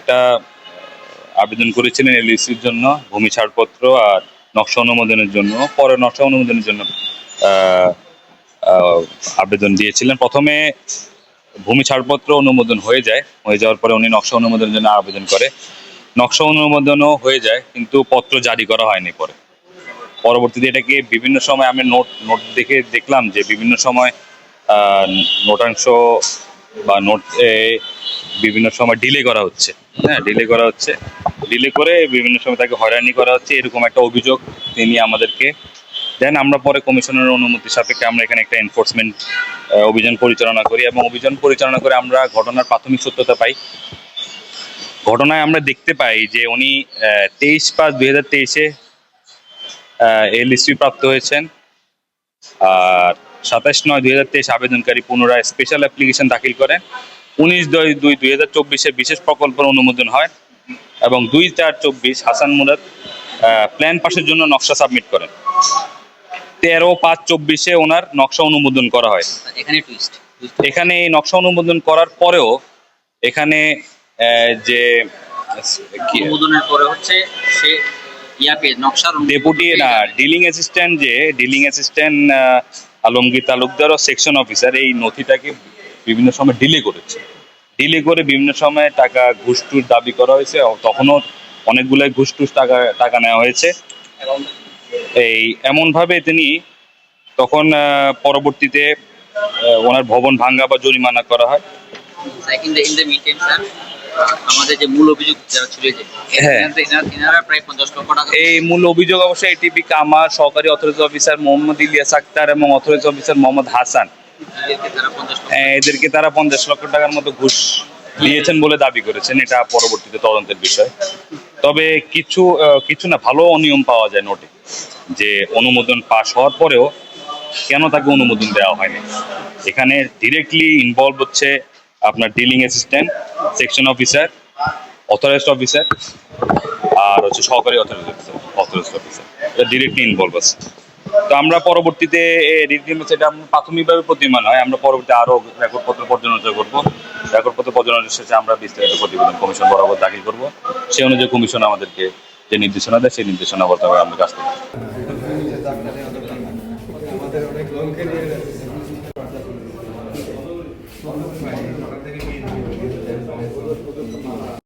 একটা আবেদন করেছিলেন এলইসির জন্য, ভূমি ছাড়পত্র আর নকশা অনুমোদনের জন্য। পরে নকশা অনুমোদনের জন্য আবেদন দিয়েছিলেন। প্রথমে ভূমি ছাড়পত্র অনুমোদন হয়ে যায়, হয়ে যাওয়ার পরে উনি নকশা অনুমোদনের জন্য আবেদন করে। নকশা অনুমোদনও হয়ে যায়, কিন্তু পত্র জারি করা হয়নি পরে। পরবর্তীতে এটাকে বিভিন্ন সময় আমি নোট নোট দেখে দেখলাম যে বিভিন্ন সময় নোটাংশ বা নোট বিভিন্ন সময় ডিলে করা হচ্ছে। হ্যাঁ ডিলে করা হচ্ছে। ডিলে করে বিভিন্ন সময় তাকে হয়রানি করা হচ্ছে। এরকম একটা অভিযোগ তিনি আমাদেরকে দেন। আমরা পরে কমিশনের অনুমতি সাপেক্ষে আমরা এখানে একটা এনফোর্সমেন্ট অভিযান পরিচালনা করি এবং অভিযান পরিচালনা করে আমরা ঘটনার প্রাথমিক সত্যতা পাই। ঘটনায় আমরা দেখতে পাই যে উনি তেইশ পাঁচ দুই হাজার তেইশে এলএসপি প্রাপ্ত হয়েছেন। আর সাতাশ নয় দুই হাজার তেইশ আবেদনকারী পুনরায় স্পেশাল অ্যাপ্লিকেশন দাখিল করেন উনিশ দুই দুই দুই হাজার চব্বিশে বিশেষ প্রকল্পের অনুমোদন হয় এবং দুই চার চব্বিশ হাসান মুরাদ প্ল্যান পাসের জন্য নকশা সাবমিট করেন। তেরো পাঁচ চব্বিশে ওনার নকশা অনুমোদন করা হয়। এখানে টুইস্ট এখানে এই নকশা অনুমোদন করার পরেও এখানে যে অনুমোদনের পরে হচ্ছে সে নকশার ডেপুটি না ডিলিং অ্যাসিস্ট্যান্ট যে ডিলিং অ্যাসিস্ট্যান্ট আলমগীর তালুকদার ও সেকশন অফিসার এই নথিটাকে বিভিন্ন সময় ডিলে করেছে। ডিলে করে বিভিন্ন সময় টাকা ঘুষ টুস দাবি করা হয়েছে। তখনও অনেকগুলাই ঘুষ টুস টাকা টাকা নেওয়া হয়েছে। এই এমনভাবে তিনি তখন পরবর্তীতে ওনার ভবন ভাঙ্গা বা জরিমানা করা হয়। আমাদের যে মূল অভিযোগ যারা ছিল হ্যাঁ। এনারা- এনারা- এনারা প্রায় পঞ্চাশ লক্ষ টাকা এই মূল অভিযোগ অবশ্যই এটিপি কামার সহকারী অথরিটি অফিসার মোহাম্মদ ইলিয়াস আক্তার এবং অথরিটি অফিসার মোহাম্মদ হাসান। এদেরকে তারা পঞ্চাশ লক্ষ আহ, এদেরকে তারা পঞ্চাশ লক্ষ টাকার মতো ঘুষ দিয়েছেন বলে দাবি করেছেন এটা পরবর্তীতে তদন্তের বিষয়। তবে কিছু কিছু না ভালো অনিয়ম পাওয়া যায় নোটে যে অনুমোদন পাশ হওয়ার পরেও কেন তাকে অনুমোদন দেওয়া হয়নি? এখানে ডিরেক্টলি ইনভলভ হচ্ছে আপনার dealing assistant section officer authorized officer আর হচ্ছে সহকারী অথরাইজড অফিসার অথরাইজড অফিসার এটা ডিরেক্টলি ইনভলভ আছে। তো আমরা পরবর্তীতে সেটা প্রাথমিকভাবে প্রতিমান হয়, আমরা পরবর্তী আরও রেকর্ডপত্র পর্যালোচনা করব। রেকর্ডপত্র পর্যালোচনা শেষে আমরা বিস্তারিত প্রতিবেদন কমিশন বরাবর দাখিল করব। সেই অনুযায়ী কমিশন আমাদেরকে যে নির্দেশনা দেয়, সেই নির্দেশনা বর্তমানে আমরা কাজ করব 本当にこれ、譜面に関係者全部がやってることもある。